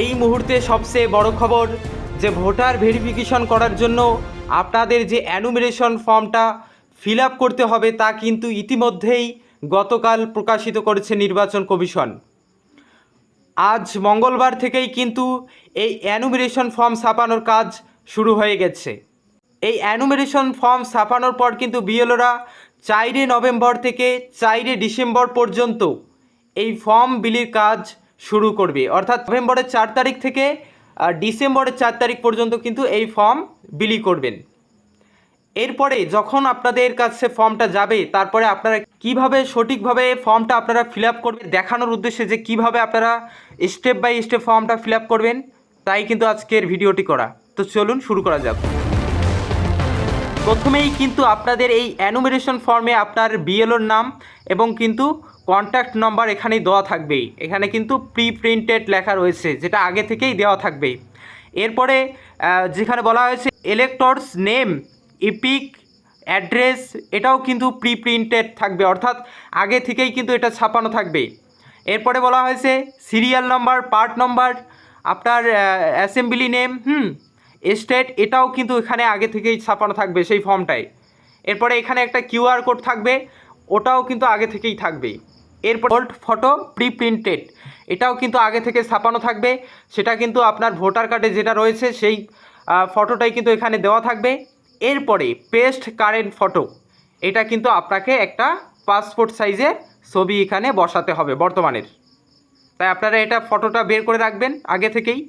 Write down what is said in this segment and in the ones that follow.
এই মুহূর্তে সবচেয়ে বড় খবর যে ভোটার ভেরিফিকেশন করার জন্য আপনাদের যে অ্যানুমিনেশন ফর্মটা ফিল আপ করতে হবে তা কিন্তু ইতিমধ্যেই গতকাল প্রকাশিত করেছে নির্বাচন কমিশন। আজ মঙ্গলবার থেকেই কিন্তু এই অ্যানুমিনেশন ফর্ম ছাপানোর কাজ শুরু হয়ে গেছে। এই অ্যানুমিনেশন ফর্ম ছাপানোর পর কিন্তু বিএলওরা চাইরে নভেম্বর থেকে চাইরে ডিসেম্বর পর্যন্ত এই ফর্ম বিলির কাজ শুরু করবে। অর্থাৎ নভেম্বরের চার তারিখ থেকে ডিসেম্বরের চার তারিখ পর্যন্ত কিন্তু এই ফর্ম বিলি করবেন। এরপরে যখন আপনাদের কাছে ফর্মটা যাবে, তারপরে আপনারা কীভাবে সঠিকভাবে ফর্মটা আপনারা ফিল আপ করবেন, দেখানোর উদ্দেশ্যে যে কীভাবে আপনারা স্টেপ বাই স্টেপ ফর্মটা ফিল আপ করবেন, তাই কিন্তু আজকের ভিডিওটি করা। তো চলুন শুরু করা যাক। প্রথমেই কিন্তু আপনাদের এই অ্যানুমিনেশন ফর্মে আপনার বিএলওর নাম এবং কিন্তু কন্ট্যাক্ট নাম্বার এখানেই দেওয়া থাকবেই। এখানে কিন্তু প্রি প্রিন্টেড লেখা রয়েছে, যেটা আগে থেকেই দেওয়া থাকবে। এরপরে যেখানে বলা হয়েছে ইলেক্টরস নেম ইপিক অ্যাড্রেস এটাও কিন্তু প্রি প্রিন্টেড থাকবে, অর্থাৎ আগে থেকেই কিন্তু এটা ছাপানো থাকবে। এরপরে বলা হয়েছে সিরিয়াল নম্বর পার্ট নাম্বার আপনার অ্যাসেম্বলি নেম হুম স্টেট এটাও কিন্তু এখানে আগে থেকেই ছাপানো থাকবে সেই ফর্মটায় এরপরে এখানে একটা কিউআর কোড থাকবে, ওটাও কিন্তু আগে থেকেই থাকবে এরপর ওল্ড ফটো প্রি প্রিন্টেড এটাও কিন্তু আগে থেকে ছাপানো থাকবে। সেটা কিন্তু আপনার ভোটার কার্ডে যেটা রয়েছে, সেই ফটোটাই কিন্তু এখানে দেওয়া থাকবে। এরপরে পেস্ট কারেন্ট ফটো এটা কিন্তু আপনাকে একটা পাসপোর্ট সাইজের ছবি এখানে বসাতে হবে বর্তমানের। তাই আপনারা এটা ফটোটা বের করে রাখবেন আগে থেকেই।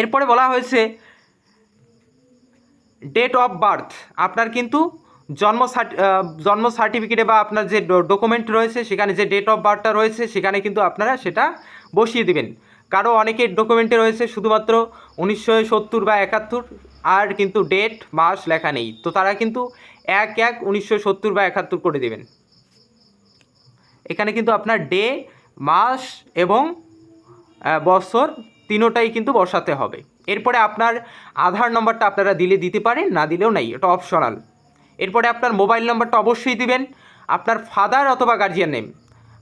এরপরে বলা হয়েছে ডেট অফ বার্থ আপনার কিন্তু জন্ম জন্ম সার্টিফিকেটে বা আপনার যে ডকুমেন্ট রয়েছে, সেখানে যে ডেট অফ বার্থটা রয়েছে, সেখানে কিন্তু আপনারা সেটা বসিয়ে দিবেন। কারও অনেকের ডকুমেন্টে রয়েছে শুধুমাত্র উনিশশো সত্তর বা একাত্তর, আর কিন্তু ডেট মাস লেখা নেই। তো তারা কিন্তু এক এক উনিশশো সত্তর বা একাত্তর করে দেবেন। এখানে কিন্তু আপনার ডে, মাস এবং বছর তিনোটাই কিন্তু বসাতে হবে। এরপরে আপনার আধার নম্বরটা আপনারা দিলে দিতে পারেন, না দিলেও নাই, এটা অপশনাল এরপরে আপনার মোবাইল নাম্বারটা অবশ্যই দিবেন। আপনার ফাদার অথবা গার্জিয়ান নেম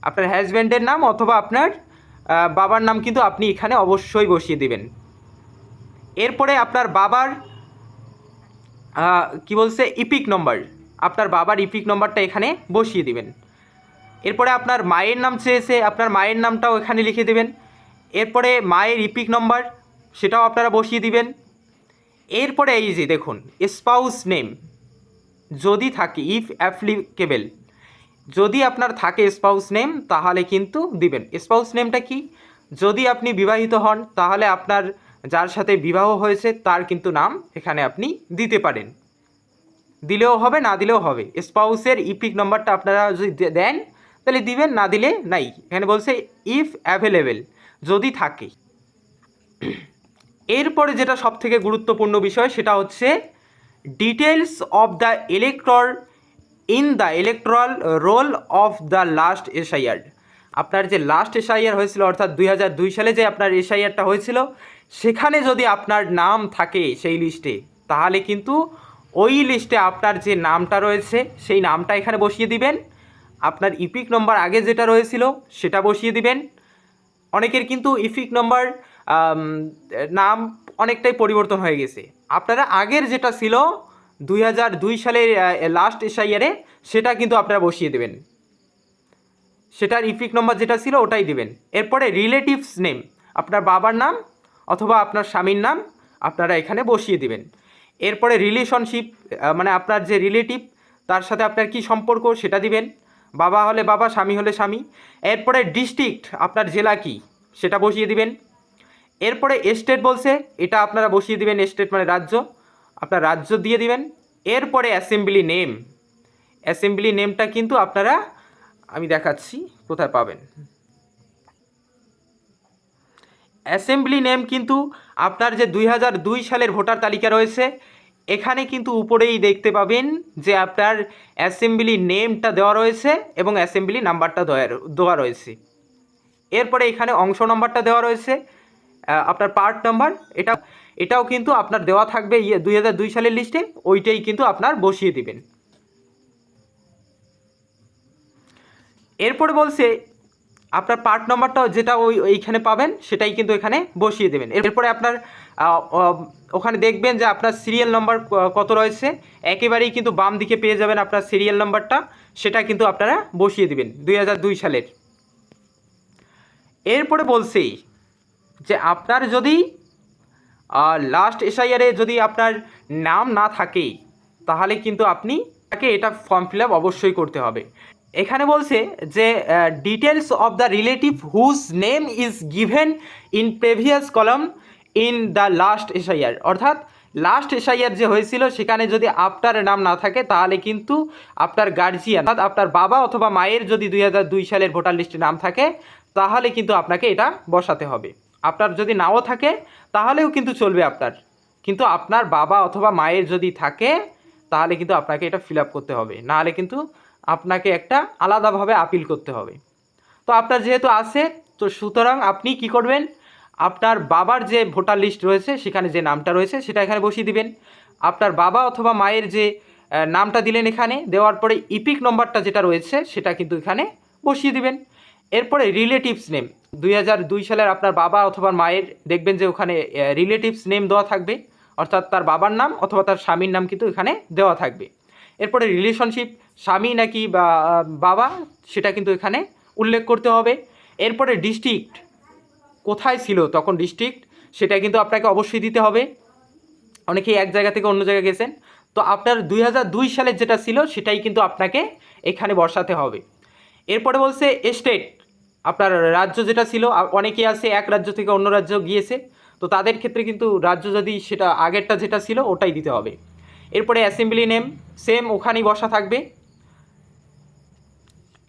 আপনার হাজব্যান্ডের নাম অথবা আপনার বাবার নাম কিন্তু আপনি এখানে অবশ্যই বসিয়ে দিবেন। এরপরে আপনার বাবার কি বলছে ইপিক নম্বর আপনার বাবার ইপিক নম্বরটা এখানে বসিয়ে দিবেন। এরপরে আপনার মায়ের নাম চেয়েছে, আপনার মায়ের নামটাও এখানে লিখে দেবেন। এরপরে মায়ের ইপিক নম্বর সেটাও আপনারা বসিয়ে দিবেন। এরপরে এই যে দেখুন স্পাউস নেম যদি থাকে ইফ অ্যাপ্লিকেবল যদি আপনার থাকে স্পাউস নেম তাহলে কিন্তু দিবেন। স্পাউস নেমটা কি? যদি আপনি বিবাহিত হন, তাহলে আপনার যার সাথে বিবাহ হয়েছে, তার কিন্তু নাম এখানে আপনি দিতে পারেন। দিলেও হবে, না দিলেও হবে। স্পাউসের ইপিক নম্বরটা আপনারা যদি দেন, তাহলে দিবেন, না দিলে নাই। এখানে বলছে ইফ অ্যাভেলেবেল যদি থাকে। এরপরে যেটা সব থেকে গুরুত্বপূর্ণ বিষয়, সেটা হচ্ছে details of the electoral in the electoral roll of the last SIR আপনার যে লাস্ট এসআইআর হয়েছিল, অর্থাৎ দুই হাজার দুই সালে যে আপনার এসআইআরটা হয়েছিল, সেখানে যদি আপনার নাম থাকে সেই লিস্টে তাহলে কিন্তু ওই লিস্টে আপনার যে নামটা রয়েছে, সেই নামটা এখানে বসিয়ে দিবেন। আপনার ইপিক নম্বর আগে যেটা রয়েছিল, সেটা বসিয়ে দিবেন। অনেকের কিন্তু ইফিক নম্বর নাম অনেকটাই পরিবর্তন হয়ে গেছে। আপনারা আগের যেটা ছিল দুই হাজার দুই সালের লাস্ট এসআইআরে সেটা কিন্তু আপনারা বসিয়ে দেবেন। সেটার ইফিক নম্বর যেটা ছিল ওটাই দেবেন। এরপরে রিলেটিভস নেম আপনার বাবার নাম অথবা আপনার স্বামীর নাম আপনারা এখানে বসিয়ে দিবেন। এরপরে রিলেশনশিপ মানে আপনার যে রিলেটিভ তার সাথে আপনার কি সম্পর্ক সেটা দিবেন। বাবা হলে বাবা, স্বামী হলে স্বামী। এরপরে ডিস্ট্রিক্ট আপনার জেলা কি সেটা বসিয়ে দিবেন। এরপরে স্টেট বলছে, এটা আপনারা বসিয়ে দিবেন স্টেট মানে রাজ্য, আপনার রাজ্য দিয়ে দিবেন। এরপরে অ্যাসেম্বলি নেম অ্যাসেম্বলি নেমটা কিন্তু আপনারা, আমি দেখাচ্ছি, কোথায় পাবেন। অ্যাসেম্বলি নেম কিন্তু আপনার যে দুই হাজার দুই সালের ভোটার তালিকা রয়েছে, এখানে কিন্তু উপরেই দেখতে পাবেন যে আপনার অ্যাসেম্বলি নেমটা দেওয়া রয়েছে এবং অ্যাসেম্বলি নাম্বারটা দেওয়া রয়েছে। এরপরে এখানে অংশ নাম্বারটা দেওয়া রয়েছে। আপনার পার্ট নাম্বার এটা এটাও কিন্তু আপনার দেওয়া থাকবে ইয়ে দুই হাজার দুই সালের লিস্টে ওইটাই কিন্তু আপনার বসিয়ে দিবেন। এরপরে বলছে, আপনার পার্ট নাম্বারটা যেটা ওই এইখানে পাবেন, সেটাই কিন্তু এখানে বসিয়ে দেবেন। এরপরে আপনার ওখানে দেখবেন যে আপনার সিরিয়াল নাম্বার কত রয়েছে, একেবারেই কিন্তু বাম দিকে পেয়ে যাবেন আপনার সিরিয়াল নাম্বারটা সেটা কিন্তু আপনারা বসিয়ে দেবেন দুই হাজার দুই সালের। এরপরে বলছি যে আপনার যদি লাস্ট এসআইআরে যদি আপনার নাম না থাকে, তাহলে কিন্তু আপনি তাকে এটা ফর্ম ফিল আপ অবশ্যই করতে হবে। এখানে বলছে যে details of the relative whose name is given in previous column in the last SIR. অর্থাৎ লাস্ট এসআইআর যে হয়েছিল, সেখানে যদি আপনার নাম না থাকে, তাহলে কিন্তু আপনার গার্জিয়ান অর্থাৎ আপনার বাবা অথবা মায়ের যদি দুই হাজার দুই সালের ভোটার লিস্টে নাম থাকে, তাহলে কিন্তু আপনাকে এটা বসাতে হবে। আপনার যদি নাও থাকে, তাহলেও কিন্তু চলবে আপনার। কিন্তু আপনার বাবা অথবা মায়ের যদি থাকে, তাহলে কিন্তু আপনাকে এটা ফিল আপ করতে হবে। নাহলে কিন্তু আপনাকে একটা আলাদাভাবে আপিল করতে হবে। তো আপনার যেহেতু আছে, তো সুতরাং আপনি কি করবেন? আপনার বাবার যে ভোটার লিস্ট রয়েছে, সেখানে যে নামটা রয়েছে, সেটা এখানে বসিয়ে দিবেন। আপনার বাবা অথবা মায়ের যে নামটা দিলেন এখানে, দেওয়ার পরে ইপিক নম্বরটা যেটা রয়েছে, সেটা কিন্তু এখানে বসিয়ে দিবেন। এরপরে রিলেটিভস নেম দুই হাজার দুই সালের আপনার বাবা অথবা মায়ের দেখবেন যে ওখানে রিলেটিভস নেম দেওয়া থাকবে। অর্থাৎ তার বাবার নাম অথবা তার স্বামীর নাম কিন্তু এখানে দেওয়া থাকবে। এরপরে রিলেশনশিপ স্বামী নাকি বাবা, সেটা কিন্তু এখানে উল্লেখ করতে হবে। এরপরে ডিস্ট্রিক্ট কোথায় ছিল তখন ডিস্ট্রিক্ট সেটা কিন্তু আপনাকে অবশ্যই দিতে হবে। অনেকেই এক জায়গা থেকে অন্য জায়গায় গেছেন। তো আপনার দুই হাজার দুই সালের যেটা ছিল, সেটাই কিন্তু আপনাকে এখানে বসাতে হবে। এরপরে বলছে স্টেট আপনার রাজ্য যেটা ছিল অনেকে আছে, এক রাজ্য থেকে অন্য রাজ্য গিয়েছে। তো তাদের ক্ষেত্রে কিন্তু রাজ্য যদি সেটা আগেরটা যেটা ছিল, ওটাই দিতে হবে। এরপরে অ্যাসেম্বলি নেম সেম ওখানেই বসা থাকবে।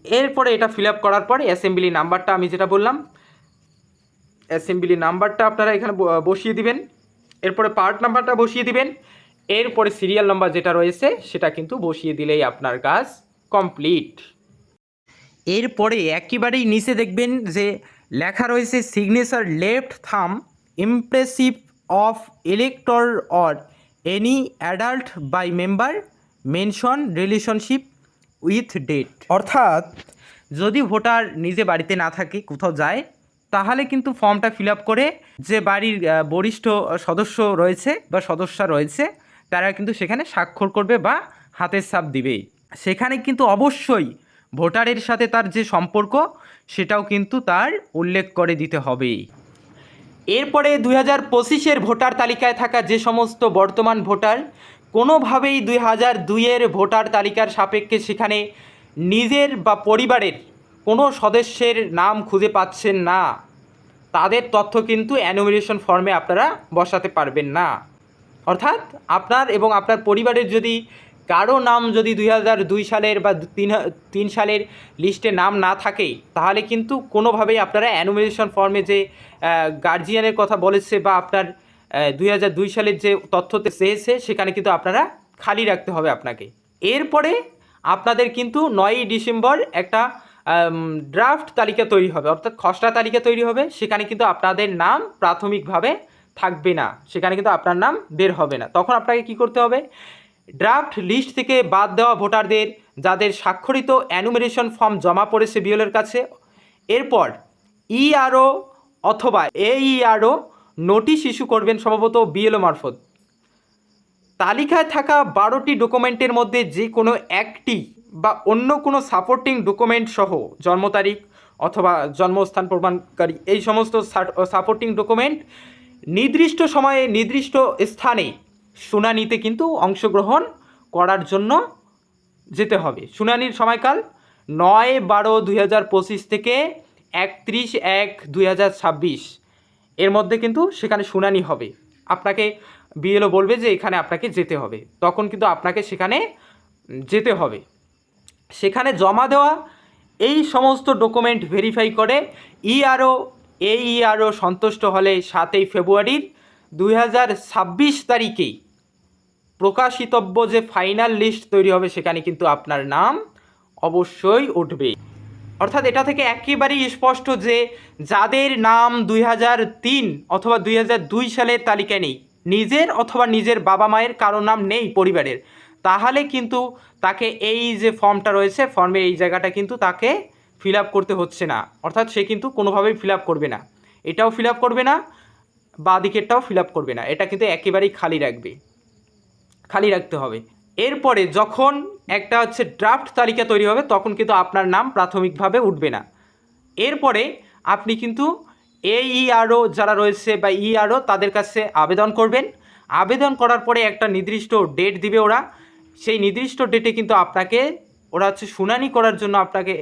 এরপরে এটা ফিল আপ করার পর অ্যাসেম্বলি নাম্বারটা আমি যেটা বললাম অ্যাসেম্বলি নাম্বারটা আপনারা এখানে বসিয়ে দিবেন। এরপরে পার্ট নাম্বারটা বসিয়ে দিবেন। এরপরে সিরিয়াল নাম্বার যেটা রয়েছে, সেটা কিন্তু বসিয়ে দিলেই আপনার কাজ কমপ্লিট এরপরে একেবারেই নিচে দেখবেন যে লেখা রয়েছে signature left thumb impressive of elector or any adult by member mention relationship with date অর্থাৎ যদি ভোটার নিজে বাড়িতে না থাকে, কোথাও যায়, তাহলে কিন্তু ফর্মটা ফিল আপ করে যে বাড়ির বরিষ্ঠ সদস্য রয়েছে বা সদস্যা রয়েছে, তারা কিন্তু সেখানে স্বাক্ষর করবে বা হাতের ছাপ দিবেই সেখানে কিন্তু অবশ্যই ভোটারের সাথে তার যে সম্পর্ক, সেটাও কিন্তু তার উল্লেখ করে দিতে হবেই। এরপরে দুই হাজার পঁচিশের ভোটার তালিকায় থাকা যে সমস্ত বর্তমান ভোটার, কোনোভাবেই দুই হাজার দুইয়ের ভোটার তালিকার সাপেক্ষে সেখানে নিজের বা পরিবারের কোনো সদস্যের নাম খুঁজে পাচ্ছেন না। তাদের তথ্য কিন্তু অ্যানুমিনেশন ফর্মে আপনারা বসাতে পারবেন না। অর্থাৎ আপনার এবং আপনার পরিবারের যদি কারও নাম যদি দুই হাজার দুই সালের বা তিন তিন সালের লিস্টে নাম না থাকে, তাহলে কিন্তু কোনোভাবেই আপনারা অ্যানুমিনেশন ফর্মে যে গার্জিয়ানের কথা বলেছে বা আপনার দুই হাজার দুই সালের যে তথ্যতে চেয়েছে, সেখানে কিন্তু আপনারা খালি রাখতে হবে আপনাকে। এরপরে আপনাদের কিন্তু নয়ই ডিসেম্বর একটা ড্রাফট তালিকা তৈরি হবে, অর্থাৎ খসড়া তালিকা তৈরি হবে, সেখানে কিন্তু আপনাদের নাম প্রাথমিকভাবে থাকবে না, সেখানে কিন্তু আপনার নাম বের হবে না। তখন আপনাকে কি করতে হবে? ড্রাফট লিস্ট থেকে বাদ দেওয়া ভোটারদের, যাদের স্বাক্ষরিত অ্যানুমিনেশন ফর্ম জমা পড়েছে বিএলের কাছে। এরপর ইআরও অথবা এ এইআরও নোটিশ ইস্যু করবেন সম্ভবত বিএলও মারফত। তালিকায় থাকা বারোটি ডকুমেন্টের মধ্যে যে কোনো একটি বা অন্য কোনো সাপোর্টিং ডকুমেন্ট সহ জন্ম তারিখ অথবা জন্মস্থান প্রমাণকারী এই সমস্ত সাপোর্টিং ডকুমেন্ট নির্দিষ্ট সময়ে নির্দিষ্ট স্থানে শুনানিতে কিন্তু অংশগ্রহণ করার জন্য যেতে হবে। শুনানির সময়কাল নয় বারো দুই হাজার পঁচিশ থেকে একত্রিশ এক দুই হাজার ছাব্বিশ। এর মধ্যে কিন্তু সেখানে শুনানি হবে। আপনাকে বিএলও বলবে যে এখানে আপনাকে যেতে হবে। তখন কিন্তু আপনাকে সেখানে যেতে হবে। সেখানে জমা দেওয়া এই সমস্ত ডকুমেন্ট ভেরিফাই করে ইআরও এই ইআরও সন্তুষ্ট হলে সাতই ফেব্রুয়ারির দুই হাজার ছাব্বিশ তারিখেই প্রকাশিতব্য যে ফাইনাল লিস্ট তৈরি হবে সেখানে কিন্তু আপনার নাম অবশ্যই উঠবে। অর্থাৎ এটা থেকে একেবারেই স্পষ্ট যে যাদের নাম দুই হাজার তিন অথবা দুই হাজার দুই সালের তালিকায় নেই, নিজের অথবা নিজের বাবা মায়ের কারও নাম নেই পরিবারের, তাহলে কিন্তু তাকে এই যে ফর্মটা রয়েছে ফর্মের এই জায়গাটা কিন্তু তাকে ফিল আপ করতে হচ্ছে না। অর্থাৎ সে কিন্তু কোনোভাবেই ফিল আপ করবে না। এটাও ফিল আপ করবে না, বা দিকেরটাও ফিল আপ করবে না। এটা কিন্তু একেবারেই খালি রাখবে। খালি রাখতে হবে। এরপরে যখন একটা হচ্ছে ড্রাফট তালিকা তৈরি হবে, তখন কিন্তু আপনার নাম প্রাথমিকভাবে উঠবে না। এরপরে আপনি কিন্তু এ এইআরও যারা রয়েছে বা ইআরও তাদের কাছে আবেদন করবেন। আবেদন করার পরে একটা নির্দিষ্ট ডেট দিবে ওরা। সেই নির্দিষ্ট ডেটে কিন্তু আপনাকে, ওরা হচ্ছে শুনানি করার জন্য আপনাকে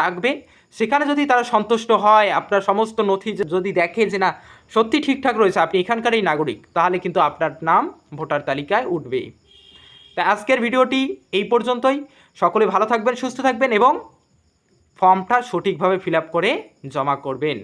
ডাকবে, সেখানে যদি তারা সন্তুষ্ট হয়, আপনার সমস্ত নথি যদি দেখে যে না, সত্যি ঠিকঠাক রয়েছে, আপনি এখানকারই নাগরিক, তাহলে কিন্তু আপনার নাম ভোটার তালিকায় উঠবে তা আজকের ভিডিওটি এই পর্যন্তই। সকলে ভালো থাকবেন, সুস্থ থাকবেন এবং ফর্মটা সঠিকভাবে ফিল করে জমা করবেন।